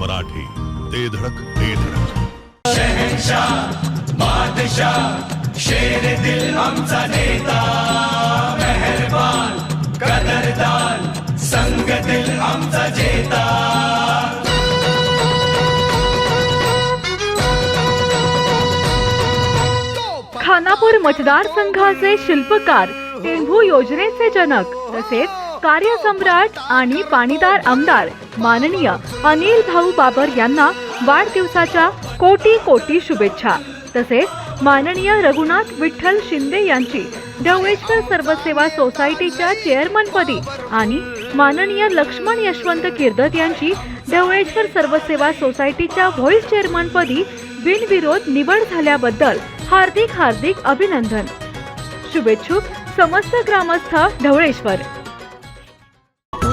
मराठी ते धडक ते धडक. खानापूर मतदारसंघाचे शिल्पकार टेंभू योजनेचे जनक तसेच कार्यसम्राट आणि पाणीदार आमदार माननीय अनिल भाऊ बाबर यांना वाढदिवसाच्या कोटी कोटी शुभेच्छा. तसेच माननीय रघुनाथ विठ्ठल शिंदे यांची ढवळेश्वर सर्वसेवा सोसायटीच्या चेअरमनपदी आणि माननीय लक्ष्मण यशवंत किर्दत यांची ढवळेश्वर सर्वसेवा सोसायटीच्या व्हॉइस चेअरमनपदी बिनविरोध निवड झाल्याबद्दल हार्दिक हार्दिक अभिनंदन. शुभेच्छुक समस्त ग्रामस्थ ढवळेश्वर.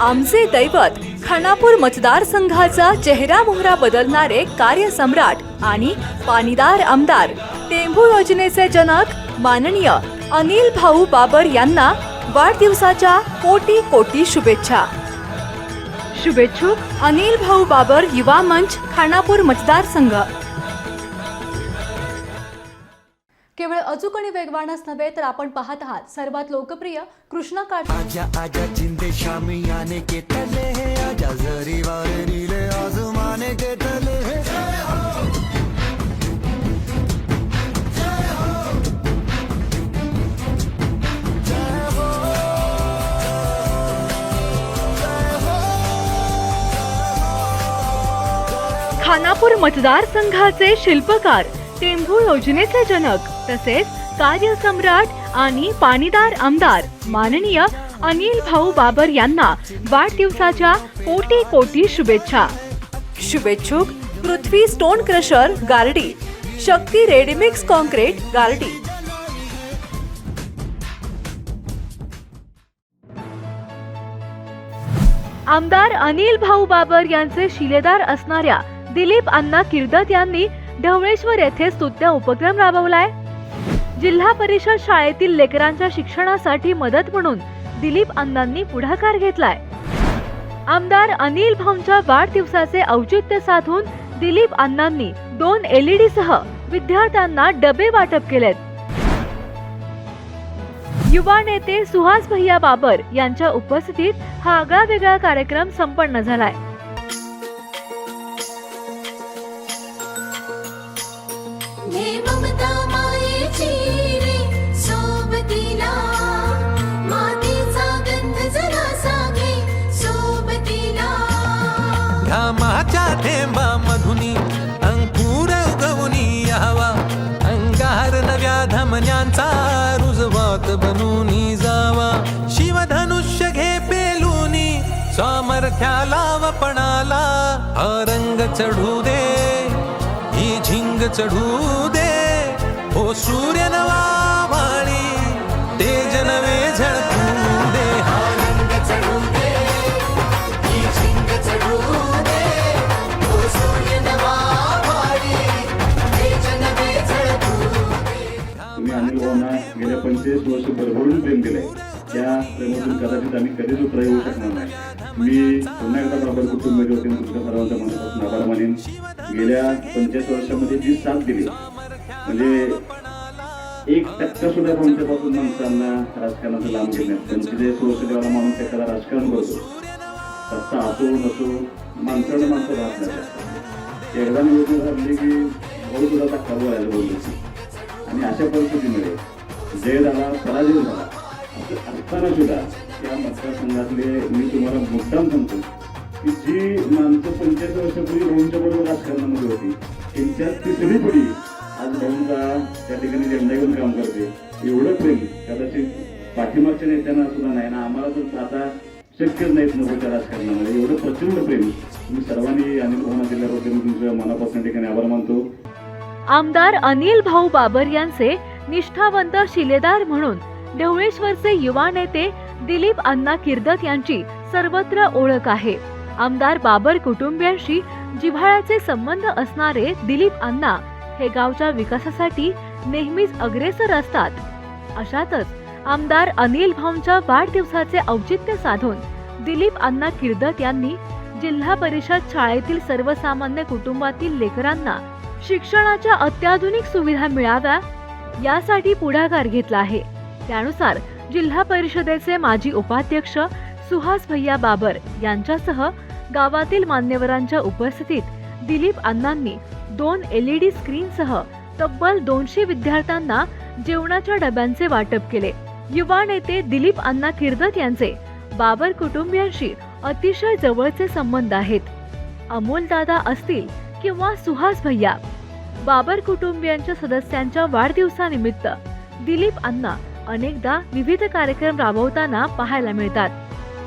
आमचे दैवत खानापूर मतदारसंघाचा चेहरा मोहरा बदलणारे कार्यसम्राट आणि पाणीदार आमदार टेंभू योजनेचे जनक माननीय अनिल भाऊ बाबर यांना वाढदिवसाच्या कोटी कोटी शुभेच्छा. शुभेच्छुक. अनिल भाऊ बाबर युवा मंच खानापूर मतदारसंघ केवळ अचूक आणि वेगवानच नव्हे तर आपण पाहत आहात सर्वात लोकप्रिय कृष्णा काठ आजा आजा जिंदे शामी आने के तले है. आजा जरी वाले नीले आसमाने के तले है. खानापूर मतदारसंघाचे शिल्पकार टेंभू योजनेचे जनक. तसेच कार्यसम्राट आणि पाणीदार आमदार माननीय अनिल भाऊ बाबर यांना वाढदिवसाच्या कोटी कोटी शुभेच्छा. शुभेच्छुक Prithvi stone crusher Gardi Shakti readymix concrete Gardi. आमदार अनिल भाऊ बाबर यांचे शिलेदार असणाऱ्या दिलीप अण्णा किर्दत यांनी ढवळेश्वर येथे स्तुत्य उपक्रम राबवलाय. जिल्हा परिषद शाळेतील लेकरांच्या शिक्षणासाठी मदत म्हणून दिलीप अण्णांनी पुढाकार घेतलाय. आमदार अनिल भाऊंच्या वाढदिवसाचे औचित्य साधून दिलीप अण्णांनी दोन एलईडी सह विद्यार्थ्यांना डबे वाटप केलेत. युवा नेते सुहास भैया बाबर यांच्या उपस्थितीत हा आगळा वेगळा कार्यक्रम संपन्न झालाय. सामर्थ्याला वपणाला हा रंग चढू दे ही झिंग चढू दे. हो सूर्य नवा वाणी तेज नवे झळकू दे. हा रंग चढू दे ही झिंग चढू दे. हो सूर्य नवा वाणी तेज नवे झळकू तुम्ही अनिल भाऊंना गेल्या पंचेचाळीस वर्ष भरभरून प्रेम दिले त्या प्रेमातून कदाचित आम्ही कधीच उत्तर होऊ शकणार नाही. मी पुन्हा एकदा प्रबळ कुटुंबाच्या वतीने तुमच्या सर्वांच्या मनापासून आभार मानेन. गेल्या पंचवीस वर्षामध्ये जी साथ दिली म्हणजे एक टक्का सुद्धा कोणत्यापासून माणसांना राजकारणाचं लांब घेण्यात पंचेचाळीस वर्ष जेव्हा माणूस एखादा राजकारण करतो सत्ता असो नसो माणसाला माणसं राहत नाही. एकदा मी योजना झाली की भाऊ तुला धक्का बोलायला बोलली. आणि अशा परिस्थितीमध्ये जय झाला पराजय झाला. असं असताना सुद्धा मतदारसंघातले मी तुम्हाला मुद्दाम सांगतो की जी माणसं पंच्याहत्तर वर्षापूर्वी भाऊंच्या बरोबर राजकारणामध्ये होती त्यांच्या तिसरी पिढी आज भाऊंचा त्या ठिकाणी झेंडा घेऊन काम करते. एवढं प्रेम कदाचित पाठीमागच्या नेत्यांना सुद्धा नाही ना आम्हाला तर आता शक्यच नाहीत नकोच्या राजकारणामध्ये. एवढं प्रचंड प्रेम. तुम्ही सर्वांनी अनिल भावना दिल्याबद्दल मी तुमच्या मनापासून ठिकाणी आभार मानतो. आमदार अनिल भाऊ बाबर यांचे निष्ठावंत शिलेदार म्हणून ढवळेश्वरचे युवा नेते दिलीप अण्णा किर्दत यांची सर्वत्र ओळख आहे. आमदार बाबर कुटुंबियांशी जिव्हाळ्याचे संबंध असणारे दिलीप अण्णा हे गावच्या विकासासाठी नेहमीच अग्रेसर असतात. अशातच आमदार अनिल भाऊंच्या वाढदिवसाचे औचित्य साधून दिलीप अण्णा किर्दत यांनी जिल्हा परिषद शाळेतील सर्वसामान्य कुटुंबातील लेकरांना शिक्षणाच्या अत्याधुनिक सुविधा मिळाव्या यासाठी पुढाकार घेतला आहे. त्यानुसार जिल्हा परिषदेचे माजी उपाध्यक्ष सुहास भैया बाबर यांच्यासह गावातील मान्यवरांच्या उपस्थितीत दिलीप अण्णांनी दोन एलईडी स्क्रीनसह तब्बल दोनशे विद्यार्थ्यांना जेवणाच्या डब्यांचे वाटप केले. युवा नेते दिलीप अण्णा किर्दत यांचे बाबर कुटुंबियांशी अतिशय जवळचे संबंध आहेत. अमोलदादा असतील किंवा सुहास भैया बाबर कुटुंबियांच्या सदस्यांच्या वाढदिवसानिमित्त दिलीप अण्णा अनेकदा विविध कार्यक्रम राबवताना पाहायला मिळतात.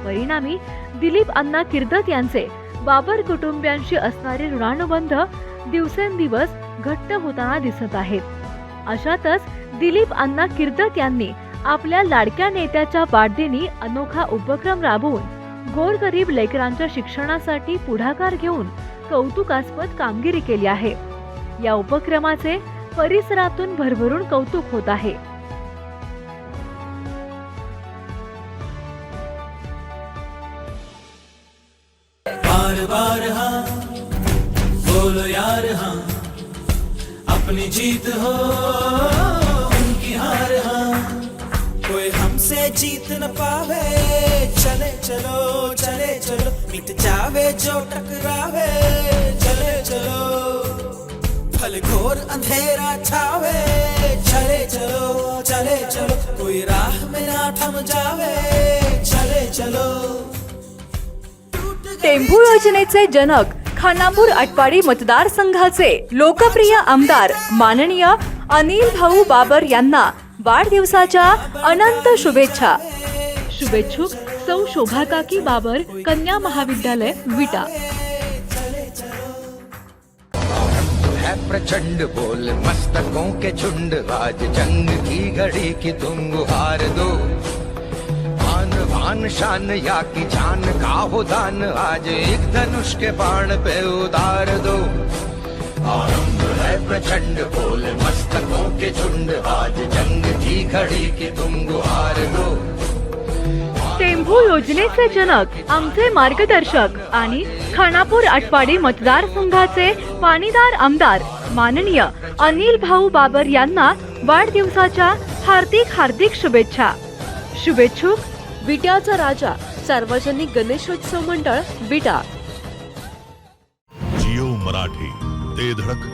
परिणामी दिलीप अण्णा किर्दत यांचे बाबर कुटुंबियांशी असणारे ऋणानुबंध दिवसेंदिवस घट्ट होताना दिसत आहेत. अशातच दिलीप अण्णा किर्दत यांनी आपल्या लाडक्या नेत्याच्या वाढदिनी अनोखा उपक्रम राबवून गोरगरीब लेकरांच्या शिक्षणासाठी पुढाकार घेऊन कौतुकास्पद कामगिरी केली आहे. या उपक्रमाचे परिसरातून भरभरून कौतुक होत आहे. बार बार हाँ। बोलो यार हाँ। अपनी जीत हो, उनकी हार हाँ। कोई हमसे जीत न पावे। चले चलो चले चलो। मिट जावे जो टकरावे। चले चलो। फल घोर अंधेरा छावे। चले चलो चले चलो। कोई राह में ना थम जावे। चले चलो। टेंभू योजनेचे जनक खानापूर आटपाडी मतदारसंघाचे लोकप्रिय आमदार माननीय अनिल भाऊ बाबर यांना वाढदिवसाच्या अनंत शुभेच्छा. शुभेच्छुक सौ शोभाकाकी बाबर कन्या महाविद्यालय विटा. प्रचंड बोल मस्तकों के झुंड आज जंग की घड़ी की तुम गुहार दो. मान शान या की जान का हो दान? आज एक धनुष के बाण पे उतार दो। आरंभ है प्रचंड बोल मस्तकों के झुंड। आज जंग की घड़ी की तुम गुहार दो। टेंभू योजनेचे जनक आमचे मार्गदर्शक आणि खानापूर आटपाडी मतदारसंघाचे पाणीदार आमदार माननीय अनिल भाऊ बाबर यांना वाढदिवसाच्या हार्दिक हार्दिक शुभेच्छा। शुभेच्छुक विट्याचा राजा सार्वजनिक गणेशोत्सव मंडळ विटा जिओ मराठी ते धडक.